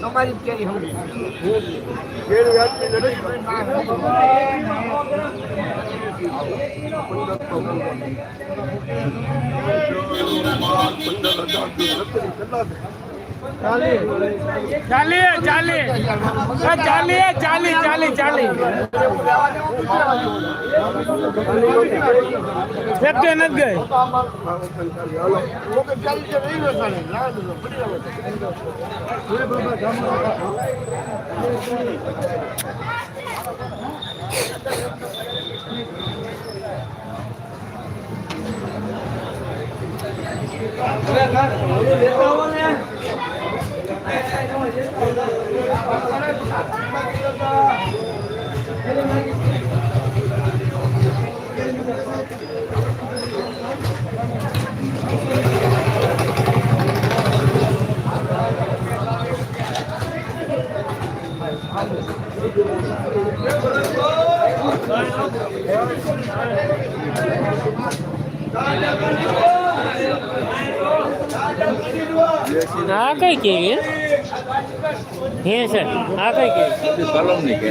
તમારી કેરી હું વ્યાજની નથી ચાલીએ ચાલીએ ચાલીએ ચાલી ચાલી ચાલી કે નથી ગઈ આ કઈ કે હે સર આ કઈ કે કલમની કે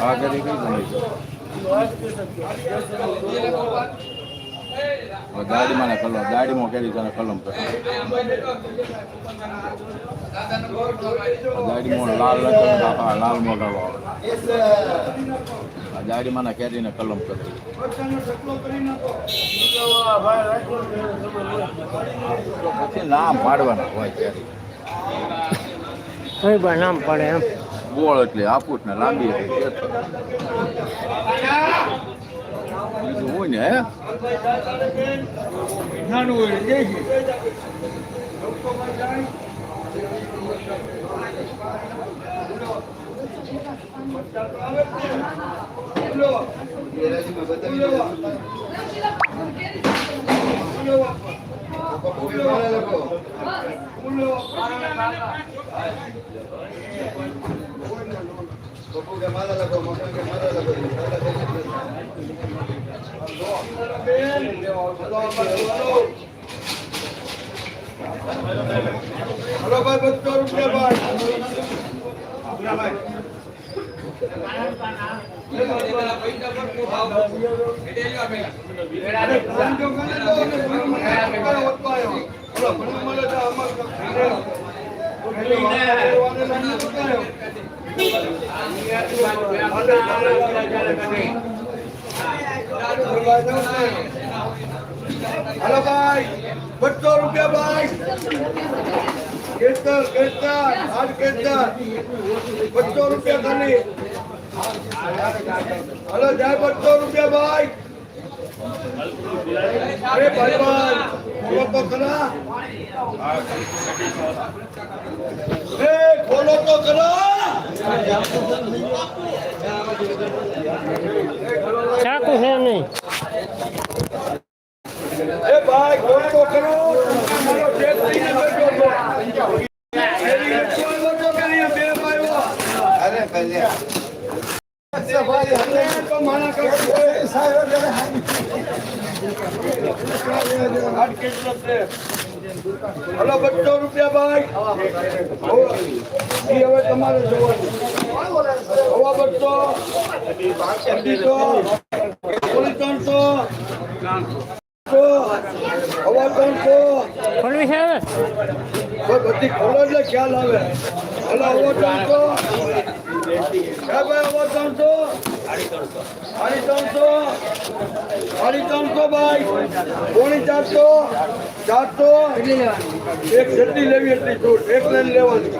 આ કરી કઈ ગમે ગાડીમાં કલમ, ગાડીમાં કેરી તને કલમ ગાડીમાં લાલ લખે બાપા લાલ મોગાવો આ ગાડીમાં ના કેરીને કલમ કરી પછી નામ પાડવાના હોય કેરી. કઈ નામ પડે એમ. ગોળ એટલે આપુટ ને લાંબી એટલે. બીજું હોય ને હે? હલો ભાઈ બસો રૂપિયા ભાઈ હલો, ભાઈ. બસો રૂપિયા ભાઈ કેતર કેતર આઠ કેતર બસો રૂપિયા ખાલી હલો જાય બસો રૂપિયા ભાઈ અરે ભાઈ ભાઈ બોલો તો ખરા ચાકુ છે નહીં. એ ભાઈ બોલો તો ખરો અરે ભલે. ભાઈ હલે બસો રૂપિયા ભાઈ. હવે. તમારે જોવાનું. હવા બસો અઢીસો પોલીસ ત્રણસો. હવા ત્રણસો. બધી ખોલો એટલે ખ્યાલ આવે. હલો ત્રણસો. હવા ત્રણસો. સાડી ભાઈ પોણી ચારસો ચારસો એક જેટલી લેવી એટલી છૂટ. એક લઈને લેવાની.